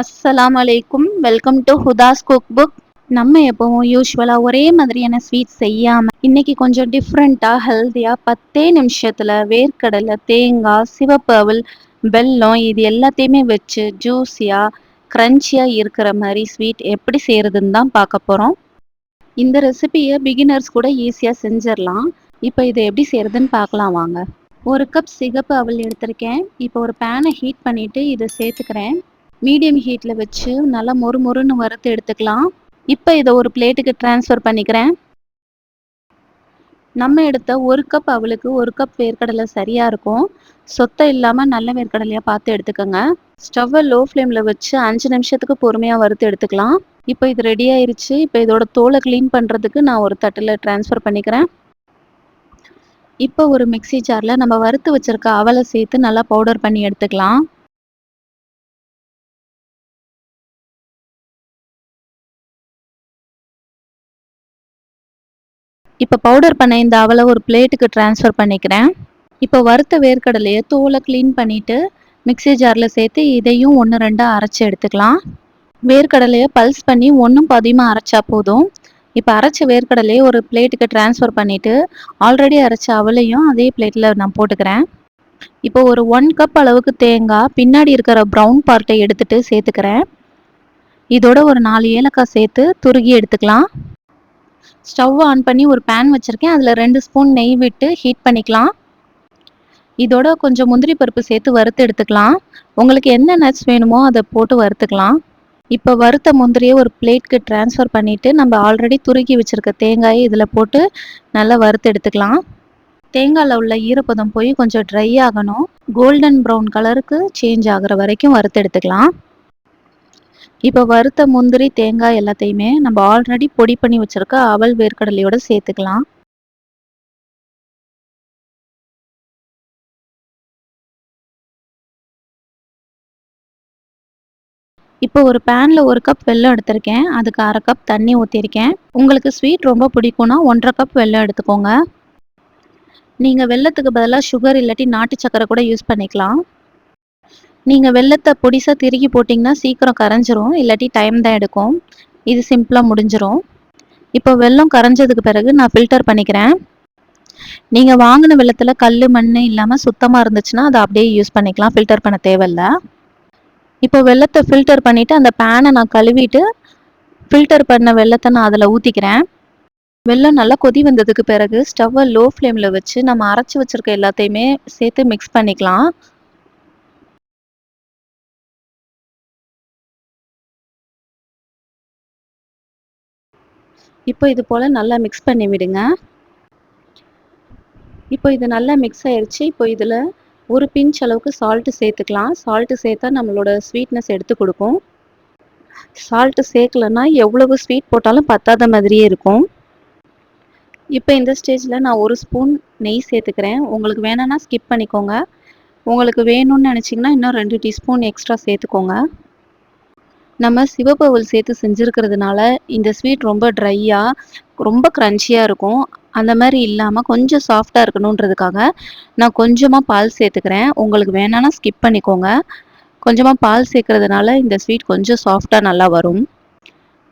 அஸ்ஸலாம் அலைக்கும் welcome to Hudas cook book நம்ம எப்பவும் யூஸ்வலாக ஒரே மாதிரியான ஸ்வீட் செய்யாமல் இன்னைக்கு கொஞ்சம் டிஃப்ரெண்ட்டாக ஹெல்த்தியாக பத்தே நிமிஷத்தில் வேர்க்கடலை தேங்காய் சிவப்பு அவல் வெல்லம் இது எல்லாத்தையுமே வச்சு ஜூஸியாக க்ரன்ச்சியாக இருக்கிற மாதிரி ஸ்வீட் எப்படி செய்கிறதுன்னு தான் பார்க்க போகிறோம் இந்த ரெசிபியை பிகினர்ஸ் கூட ஈஸியாக செஞ்சிடலாம். இப்போ இதை எப்படி செய்கிறதுன்னு பார்க்கலாம் வாங்க. ஒரு கப் சிகப்பு அவல் எடுத்திருக்கேன். இப்போ ஒரு பேனை ஹீட் பண்ணிவிட்டு இதை சேர்த்துக்கிறேன். மீடியம் ஹீட்டில் வச்சு நல்லா மொறு மொறுன்னு வறுத்து எடுத்துக்கலாம். இப்போ இதை ஒரு பிளேட்டுக்கு ட்ரான்ஸ்ஃபர் பண்ணிக்கிறேன். நம்ம எடுத்த ஒரு கப் அவளுக்கு ஒரு கப் வேர்க்கடலை சரியாக இருக்கும். சொத்தை இல்லாமல் நல்ல வேர்க்கடலையாக பார்த்து எடுத்துக்கோங்க. ஸ்டவ்வை லோ ஃப்ளேமில் வச்சு அஞ்சு நிமிஷத்துக்கு பொறுமையாக வறுத்து எடுத்துக்கலாம். இப்போ இது ரெடி ஆயிருச்சு. இப்போ இதோட தோலை க்ளீன் பண்ணுறதுக்கு நான் ஒரு தட்டில் ட்ரான்ஸ்ஃபர் பண்ணிக்கிறேன். இப்போ ஒரு மிக்சி ஜாரில் நம்ம வறுத்து வச்சுருக்க அவலை சேர்த்து நல்லா பவுடர் பண்ணி எடுத்துக்கலாம். இப்போ பவுடர் பண்ண இந்த அவலை ஒரு பிளேட்டுக்கு ட்ரான்ஸ்ஃபர் பண்ணிக்கிறேன். இப்போ வறுத்த வேர்க்கடலையை தோலை க்ளீன் பண்ணிவிட்டு மிக்சி ஜாரில் சேர்த்து இதையும் ஒன்று ரெண்டாக அரைச்சி எடுத்துக்கலாம். வேர்க்கடலையை பல்ஸ் பண்ணி ஒன்றும் பாதியமாக அரைச்சா போதும். இப்போ அரைச்ச வேர்க்கடலையை ஒரு பிளேட்டுக்கு ட்ரான்ஸ்ஃபர் பண்ணிவிட்டு ஆல்ரெடி அரைச்ச அவளையும் அதே பிளேட்டில் நான் போட்டுக்கிறேன். இப்போ ஒரு ஒன் கப் அளவுக்கு தேங்காய் பின்னாடி இருக்கிற ப்ரௌன் பார்ட்டை எடுத்துகிட்டு சேர்த்துக்கிறேன். இதோட ஒரு நாலு ஏலக்காய் சேர்த்து துருகி எடுத்துக்கலாம். ஸ்டவ் ஆன் பண்ணி ஒரு பேன் வச்சுருக்கேன். அதில் ரெண்டு ஸ்பூன் நெய் விட்டு ஹீட் பண்ணிக்கலாம். இதோட கொஞ்சம் முந்திரி பருப்பு சேர்த்து வறுத்து எடுத்துக்கலாம். உங்களுக்கு என்ன நட்ஸ் வேணுமோ அதை போட்டு வறுத்துக்கலாம். இப்போ வறுத்த முந்திரியை ஒரு பிளேட்க்கு ட்ரான்ஸ்ஃபர் பண்ணிவிட்டு நம்ம ஆல்ரெடி துருக்கி வச்சுருக்க தேங்காயை இதில் போட்டு நல்லா வறுத்து எடுத்துக்கலாம். தேங்காயில் உள்ள ஈரப்பதம் போய் கொஞ்சம் ட்ரை ஆகணும். கோல்டன் ப்ரௌன் கலருக்கு சேஞ்ச் ஆகிற வரைக்கும் வறுத்து எடுத்துக்கலாம். இப்போ வறுத்த முந்திரி தேங்காய் எல்லாத்தையுமே நம்ம ஆல்ரெடி பொடி பண்ணி வச்சுருக்க அவல் வேர்க்கடலையோட சேர்த்துக்கலாம். இப்போ ஒரு பேனில் ஒரு கப் வெல்லம் எடுத்திருக்கேன். அதுக்கு அரை கப் தண்ணி ஊற்றிருக்கேன் உங்களுக்கு ஸ்வீட் ரொம்ப பிடிக்கும்னா ஒன்றரை கப் வெல்லம் எடுத்துக்கோங்க. நீங்கள் வெள்ளத்துக்கு பதிலாக சுகர் இல்லாட்டி நாட்டு சக்கரை கூட யூஸ் பண்ணிக்கலாம். நீங்கள் வெள்ளத்தை பொடிசாக திருகி போட்டிங்கன்னா சீக்கிரம் கரைஞ்சிரும். இல்லாட்டி டைம் தான் எடுக்கும். இது சிம்பிளாக முடிஞ்சிரும். இப்போ வெள்ளம் கரைஞ்சதுக்கு பிறகு நான் ஃபில்டர் பண்ணிக்கிறேன். நீங்கள் வாங்கின வெள்ளத்தில் கல் மண் இல்லாமல் சுத்தமாக இருந்துச்சுன்னா அதை அப்படியே யூஸ் பண்ணிக்கலாம். ஃபில்டர் பண்ண தேவையில்ல. இப்போ வெள்ளத்தை ஃபில்டர் பண்ணிவிட்டு அந்த பேனை நான் கழுவிட்டு ஃபில்டர் பண்ண வெள்ளத்தை நான் அதில் ஊற்றிக்கிறேன் வெள்ளம் நல்லா கொதி வந்ததுக்கு பிறகு ஸ்டவ்வை லோ ஃப்ளேமில் வச்சு நம்ம அரைச்சி வச்சுருக்க எல்லாத்தையுமே சேர்த்து மிக்ஸ் பண்ணிக்கலாம். இப்போ இது போல் நல்லா மிக்ஸ் பண்ணி விடுங்க. இப்போ இது நல்லா மிக்ஸ் ஆயிடுச்சு இப்போ இதில் ஒரு பிஞ்ச் அளவுக்கு சால்ட்டு சேர்த்துக்கலாம். சால்ட்டு சேர்த்தா நம்மளோட ஸ்வீட்னஸ் எடுத்து கொடுக்கும். சால்ட்டு சேர்க்கலன்னா எவ்வளவு ஸ்வீட் போட்டாலும் பத்தாத மாதிரியே இருக்கும். இப்போ இந்த ஸ்டேஜில் நான் ஒரு ஸ்பூன் நெய் சேர்த்துக்கிறேன். உங்களுக்கு வேணும்னா ஸ்கிப் பண்ணிக்கோங்க. உங்களுக்கு வேணும்னு நினச்சிங்கன்னா இன்னும் ரெண்டு டீஸ்பூன் எக்ஸ்ட்ரா சேர்த்துக்கோங்க. நம்ம சிவப்பவுல் சேர்த்து செஞ்சுருக்கிறதுனால இந்த ஸ்வீட் ரொம்ப ட்ரையாக ரொம்ப க்ரன்ச்சியாக இருக்கும். அந்த மாதிரி இல்லாமல் கொஞ்சம் சாஃப்டாக இருக்கணுன்றதுக்காக நான் கொஞ்சமாக பால் சேர்த்துக்கிறேன். உங்களுக்கு வேணான்னா ஸ்கிப் பண்ணிக்கோங்க. கொஞ்சமாக பால் சேர்க்கறதுனால இந்த ஸ்வீட் கொஞ்சம் சாஃப்டாக நல்லா வரும்.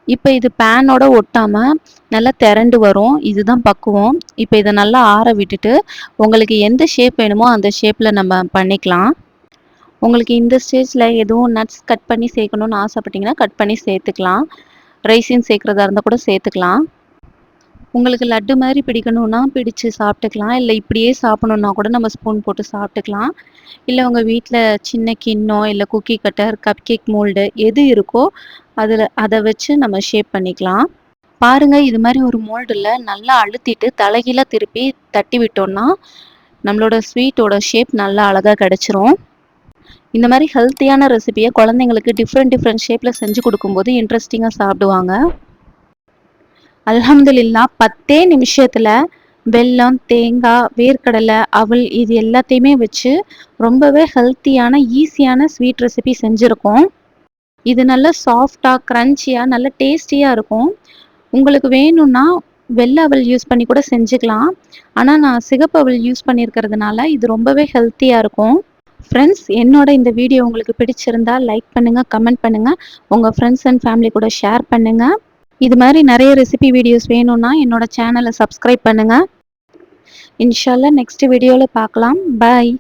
இப்போ இது பேனோட ஒட்டாமல் நல்லா திரண்டு வரும். இதுதான் பக்குவம். இப்போ இதை நல்லா ஆற விட்டுட்டு உங்களுக்கு எந்த ஷேப் வேணுமோ அந்த ஷேப்பில் நம்ம பண்ணிக்கலாம். உங்களுக்கு இந்த ஸ்டேஜில் எதுவும் நட்ஸ் கட் பண்ணி சேர்க்கணுன்னு ஆசைப்பட்டீங்கன்னா கட் பண்ணி சேர்த்துக்கலாம். ரைசின் சேர்க்குறதா இருந்தால் கூட சேர்த்துக்கலாம். உங்களுக்கு லட்டு மாதிரி பிடிக்கணுன்னா பிடிச்சு சாப்பிட்டுக்கலாம். இல்லை இப்படியே சாப்பிடணுன்னா கூட நம்ம ஸ்பூன் போட்டு சாப்பிட்டுக்கலாம். இல்லை உங்கள் வீட்டில் சின்ன கிண்ணம் இல்லை cookie cutter cup cake mould எது இருக்கோ அதில் அதை வச்சு நம்ம ஷேப் பண்ணிக்கலாம். பாருங்கள் இது மாதிரி ஒரு மோல்டில் நல்லா அழுத்திட்டு தலைகீழாக திருப்பி தட்டி விட்டோம்னா நம்மளோட ஸ்வீட்டோட ஷேப் நல்லா அழகாக கிடச்சிரும். இந்த மாதிரி ஹெல்த்தியான ரெசிபியை குழந்தைங்களுக்கு டிஃப்ரெண்ட் டிஃப்ரெண்ட் ஷேப்பில் செஞ்சு கொடுக்கும்போது இன்ட்ரெஸ்டிங்காக சாப்பிடுவாங்க. அல்ஹம்துலில்லா பத்தே நிமிஷத்தில் வெல்லம் தேங்காய் வேர்க்கடலை அவல் இது எல்லாத்தையுமே வச்சு ரொம்பவே ஹெல்த்தியான ஈஸியான ஸ்வீட் ரெசிபி செஞ்சுருக்கோம். இது நல்ல சாஃப்டாக க்ரன்ச்சியாக நல்ல டேஸ்டியாக இருக்கும். உங்களுக்கு வேணும்னா வெள்ளை அவல் யூஸ் பண்ணி கூட செஞ்சுக்கலாம். ஆனால் நான் சிகப்பு அவல் யூஸ் பண்ணியிருக்கிறதுனால இது ரொம்பவே ஹெல்த்தியாக இருக்கும். ஃப்ரெண்ட்ஸ் என்னோட இந்த வீடியோ உங்களுக்கு பிடிச்சிருந்தா லைக் பண்ணுங்கள் கமெண்ட் பண்ணுங்கள் உங்கள் ஃப்ரெண்ட்ஸ் அண்ட் ஃபேமிலி கூட ஷேர் பண்ணுங்கள் இது மாதிரி நிறைய ரெசிபி வீடியோஸ் வேணும்னா என்னோட சேனலை சப்ஸ்கிரைப் பண்ணுங்கள் இன்ஷால்லா நெக்ஸ்ட் வீடியோவில் பார்க்கலாம். பாய்